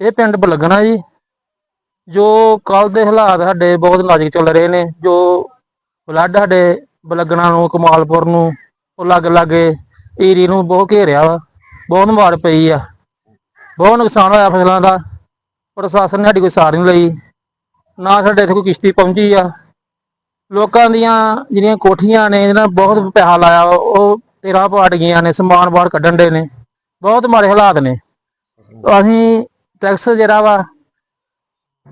ਇਹ ਪਿੰਡ ਬਲਗਣਾ ਜੀ ਜੋ ਕੱਲ ਦੇ ਹਾਲਾਤ ਸਾਡੇ ਬਹੁਤ ਨਾਜ਼ੁਕ ਚੱਲ ਰਹੇ ਨੇ ਜੋ ਫਲੱਡ ਸਾਡੇ ਬਲਗਣਾ ਨੂੰ ਕਮਾਲਪੁਰ ਨੂੰ ਉਹ ਲੱਗ ਲਾਗੇ ਏਰੀ ਨੂੰ ਬਹੁਤ ਘੇਰਿਆ ਵਾ ਬਹੁਤ ਮਾਰ ਪਈ ਆ। ਬਹੁਤ ਨੁਕਸਾਨ ਹੋਇਆ ਫਸਲਾਂ ਦਾ ਪ੍ਰਸ਼ਾਸਨ ਨੇ ਸਾਡੀ ਕੋਈ ਸਾਰ ਨਹੀਂ ਲਈ ਨਾ ਸਾਡੇ ਇੱਥੇ ਕੋਈ ਕਿਸ਼ਤੀ ਪਹੁੰਚੀ ਆ। ਲੋਕਾਂ ਦੀਆਂ ਜਿਹੜੀਆਂ ਕੋਠੀਆਂ ਨੇ ਇਹਨਾਂ ਬਹੁਤ ਪੈਸਾ ਲਾਇਆ ਵਾ, ਉਹ ਤੇਰਾ ਪਾਟ ਗਈਆਂ ਨੇ ਸਮਾਨ ਬਾਹਰ ਕੱਢਣ ਦੇ ਨੇ ਬਹੁਤ ਮਾੜੇ ਹਾਲਾਤ ਨੇ। ਅਸੀਂ ਟੈਕਸ ਜਿਹੜਾ ਵਾ,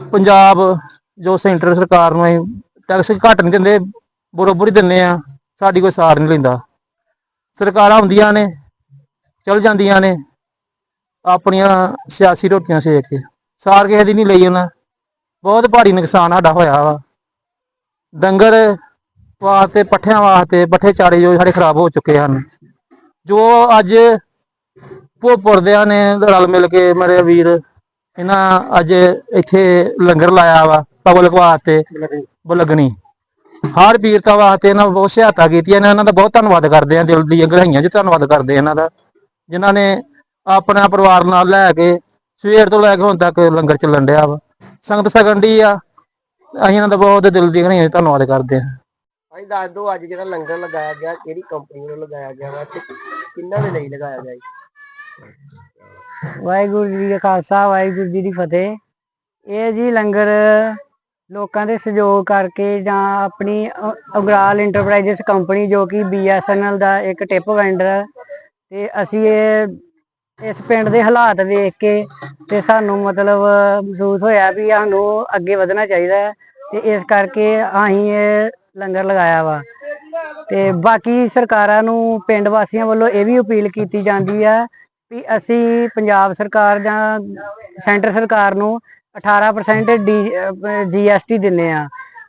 ਪੰਜਾਬ ਜੋ ਸੈਂਟਰ ਸਰਕਾਰ ਨੂੰ ਅਸੀਂ ਟੈਕਸ ਘੱਟ ਨਹੀਂ ਦਿੰਦੇ, ਬਰੋਬਰ ਹੀ ਦਿੰਦੇ ਆ, ਸਾਡੀ ਕੋਈ ਸਾਰ ਨਹੀਂ ਲੈਂਦਾ। ਸਰਕਾਰਾਂ ਹੁੰਦੀਆਂ ਨੇ, ਚਲ ਜਾਂਦੀਆਂ ਨੇ, ਆਪਣੀਆਂ ਸਿਆਸੀ ਰੋਟੀਆਂ ਸੇਕ ਕੇ, ਸਾਰ ਕਿਸੇ ਦੀ ਨਹੀਂ ਲਈ ਉਹਨਾਂ। ਬਹੁਤ ਭਾਰੀ ਨੁਕਸਾਨ ਸਾਡਾ ਹੋਇਆ ਵਾ। ਡੰਗਰ ਵਾਸਤੇ, ਪੱਠਿਆਂ ਵਾਸਤੇ, ਪੱਠੇ ਚਾਰੇ ਜੋ ਸਾਡੇ ਖਰਾਬ ਹੋ ਚੁੱਕੇ ਹਨ। ਜੋ ਅੱਜ ਭੋਪੁਰਦਿਆਂ ਨੇ ਰਲ ਮਿਲ ਕੇ ਮੇਰੇ ਵੀਰ ਇਹਨਾਂ ਅੱਜ ਇੱਥੇ ਲੰਗਰ ਲਾਇਆ ਵਾ ਪਬਲਿਕ ਵਾਸਤੇ ਬਲਗਣੀ ਹਰ ਵੀਰਤਾ ਵਾਸਤੇ ਇਹਨਾਂ ਬਹੁਤ ਸਹਾਇਤਾ ਕੀਤੀ ਹੈ ਇਹਨਾਂ ਦਾ ਬਹੁਤ ਧੰਨਵਾਦ ਕਰਦੇ ਆ ਦਿਲ ਦੀਆਂ ਗਹਿਰਾਈਆਂ 'ਚ ਧੰਨਵਾਦ ਕਰਦੇ ਆ ਇਹਨਾਂ ਦਾ। ਜਿਨ੍ਹਾਂ ਨੇ ਆਪਣਾ ਪਰਿਵਾਰ ਨਾਲ ਲੈ ਕੇ ਸਵੇਰ ਤੋਂ ਲੈ ਕੇ ਹੁਣ ਤੱਕ ਲੰਗਰ ਚੱਲਣ ਡਿਆ ਵਾ। ਸੰਗਤ ਡਈ ਆ। ਅਸੀਂ ਇਹਨਾਂ ਦਾ ਬਹੁਤ ਦਿਲ ਦੀਆਂ ਗਹਿਰਾਈਆਂ 'ਚ ਧੰਨਵਾਦ ਕਰਦੇ ਆ। ਭਾਈ ਦੱਸ ਦਿਓ ਅੱਜ ਜਿਹੜਾ ਲੰਗਰ ਲਗਾਇਆ ਗਿਆ ਕਿਹੜੀ ਕੰਪਨੀ ਵੱਲੋਂ ਲਗਾਇਆ ਗਿਆ ਵਾ ਤੇ ਕਿੰਨਾਂ ਦੇ ਲਈ ਲਗਾਇਆ ਗਿਆ ਜੀ? ਵਾਹਿਗੁਰੂ ਜੀ ਕਾ ਖਾਲਸਾ, ਵਾਹਿਗੁਰੂ ਜੀ ਦੀ ਫਤਿਹ। ਇਹ ਜੀ ਲੰਗਰ ਲੋਕਾਂ ਦੇ ਸਹਿਯੋਗ ਕਰਕੇ ਜਾਂ ਆਪਣੀ ਅ- ਉਗਰਾਲ ਇੰਟਰਪ੍ਰਾਈਜ਼ਸ ਕੰਪਨੀ ਜੋ ਕਿ ਬੀਐਸਐਨਐਲ ਦਾ ਇੱਕ ਟਿਪ ਵੈਂਡਰ ਹੈ ਤੇ ਅਸੀਂ ਇਹ ਇਸ ਪਿੰਡ ਦੇ ਹਾਲਾਤ ਵੇਖ ਕੇ ਤੇ ਸਾਨੂੰ ਮਤਲਬ ਮਹਿਸੂਸ ਹੋਇਆ ਵੀ ਸਾਨੂੰ ਅੱਗੇ ਵਧਣਾ ਚਾਹੀਦਾ ਹੈ, ਤੇ ਇਸ ਕਰਕੇ ਅਸੀਂ ਇਹ ਲੰਗਰ ਲਗਾਇਆ ਵਾ। ਤੇ ਬਾਕੀ ਸਰਕਾਰਾਂ ਨੂੰ ਪਿੰਡ ਵਾਸੀਆਂ ਵੱਲੋਂ ਇਹ ਵੀ ਅਪੀਲ ਕੀਤੀ ਜਾਂਦੀ ਆ ਵੀ ਅਸੀਂ ਪੰਜਾਬ ਸਰਕਾਰ ਜਾਂ ਸੈਂਟਰ ਸਰਕਾਰ ਨੂੰ 18% ਜੀਐਸਟੀ ਦਿੰਨੇ ਆ।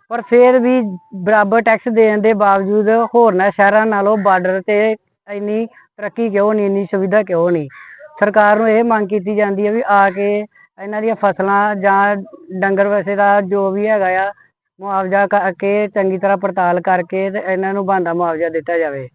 ਪਰ ਫਿਰ ਵੀ ਬਰਾਬਰ ਟੈਕਸ ਦੇਣ ਦੇ ਬਾਵਜੂਦ ਹੋਰਨਾਂ ਸ਼ਹਿਰਾਂ ਨਾਲੋਂ ਬਾਰਡਰ ਤੇ ਇੰਨੀ ਤਰੱਕੀ ਕਿਉਂ ਨਹੀਂ, ਇੰਨੀ ਸੁਵਿਧਾ ਕਿਉਂ ਨਹੀਂ? ਸਰਕਾਰ ਨੂੰ ਇਹ ਮੰਗ ਕੀਤੀ ਜਾਂਦੀ ਹੈ ਵੀ ਆ ਕੇ ਇਹਨਾਂ ਦੀਆਂ ਫਸਲਾਂ ਜਾਂ ਡੰਗਰ ਵਸੇ ਦਾ ਜੋ ਵੀ ਹੈਗਾ ਆ, ਮੁਆਵਜ਼ਾ ਕਰਕੇ ਚੰਗੀ ਤਰ੍ਹਾਂ ਪੜਤਾਲ ਕਰਕੇ ਤੇ ਇਹਨਾਂ ਨੂੰ ਬਣਦਾ ਮੁਆਵਜ਼ਾ ਦਿੱਤਾ ਜਾਵੇ।